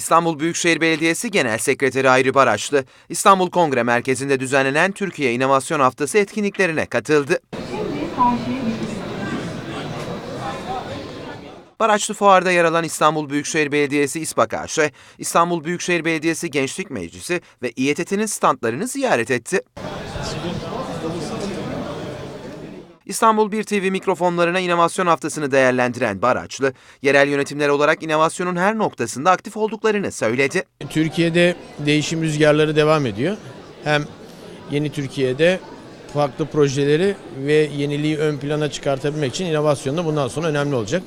İstanbul Büyükşehir Belediyesi Genel Sekreteri Hayri Baraçlı, İstanbul Kongre Merkezi'nde düzenlenen Türkiye İnovasyon Haftası etkinliklerine katıldı. Baraçlı Fuar'da yer alan İstanbul Büyükşehir Belediyesi İSPAK AŞ, İstanbul Büyükşehir Belediyesi Gençlik Meclisi ve İETT'nin standlarını ziyaret etti. İstanbul 1 TV mikrofonlarına inovasyon haftasını değerlendiren Baraçlı, yerel yönetimler olarak inovasyonun her noktasında aktif olduklarını söyledi. Türkiye'de değişim rüzgarları devam ediyor. Hem yeni Türkiye'de farklı projeleri ve yeniliği ön plana çıkartabilmek için inovasyon da bundan sonra önemli olacak.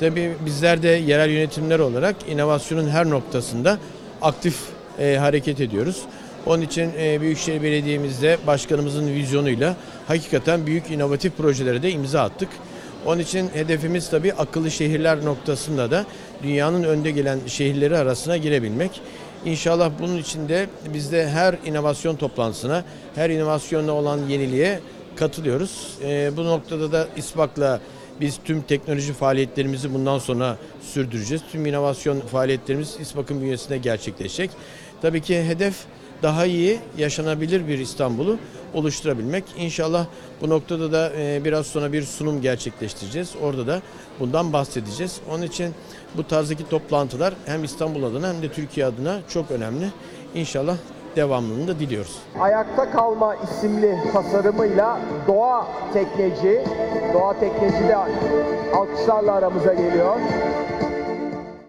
Tabii bizler de yerel yönetimler olarak inovasyonun her noktasında aktif e, hareket ediyoruz. Onun için e, Büyükşehir Belediye'mizde başkanımızın vizyonuyla hakikaten büyük inovatif projelere de imza attık. Onun için hedefimiz tabii akıllı şehirler noktasında da dünyanın önde gelen şehirleri arasına girebilmek. İnşallah bunun için de biz de her inovasyon toplantısına, her inovasyonla olan yeniliğe katılıyoruz. Ee, bu noktada da İSPAK'la biz tüm teknoloji faaliyetlerimizi bundan sonra sürdüreceğiz. Tüm inovasyon faaliyetlerimiz İSPAK'ın bünyesinde gerçekleşecek. Tabii ki hedef daha iyi yaşanabilir bir İstanbul'u oluşturabilmek. İnşallah bu noktada da e, biraz sonra bir sunum gerçekleştireceğiz. Orada da bundan bahsedeceğiz. Onun için bu tarzdaki toplantılar hem İstanbul adına hem de Türkiye adına çok önemli. İnşallah devamlılığını da diliyoruz. Ayakta Kalma isimli tasarımıyla Doğa Tekneci, Doğa Tekneci de alkışlarla aramıza geliyor.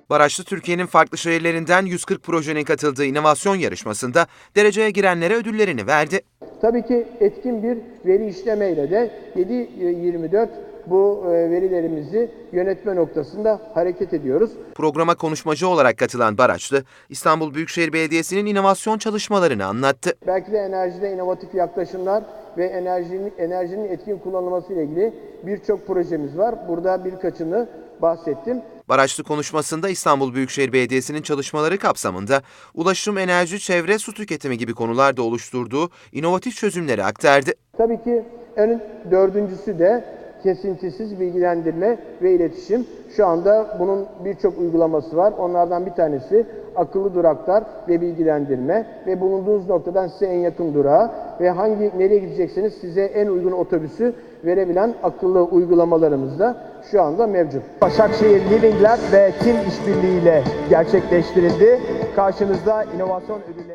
Baraçlı Türkiye'nin farklı şehirlerinden 140 projenin katıldığı inovasyon yarışmasında dereceye girenlere ödüllerini verdi. Tabii ki etkin bir veri işlemeyle de 7-24 bu e, verilerimizi yönetme noktasında hareket ediyoruz. Programa konuşmacı olarak katılan Baraçlı, İstanbul Büyükşehir Belediyesi'nin inovasyon çalışmalarını anlattı. Belki de enerjide inovatif yaklaşımlar ve enerjinin, enerjinin etkin kullanılması ile ilgili birçok projemiz var. Burada birkaçını bahsettim. Baraçlı konuşmasında İstanbul Büyükşehir Belediyesi'nin çalışmaları kapsamında ulaşım, enerji, çevre, su tüketimi gibi konularda oluşturduğu inovatif çözümleri aktardı. Tabii ki en dördüncüsü de kesintisiz bilgilendirme ve iletişim. Şu anda bunun birçok uygulaması var. Onlardan bir tanesi akıllı duraklar ve bilgilendirme ve bulunduğunuz noktadan size en yakın durağı ve hangi nereye gidecekseniz size en uygun otobüsü verebilen akıllı uygulamalarımız da şu anda mevcut. Başakşehir Living Lab ve Tim işbirliğiyle gerçekleştirildi. Karşınızda inovasyon ödüllerini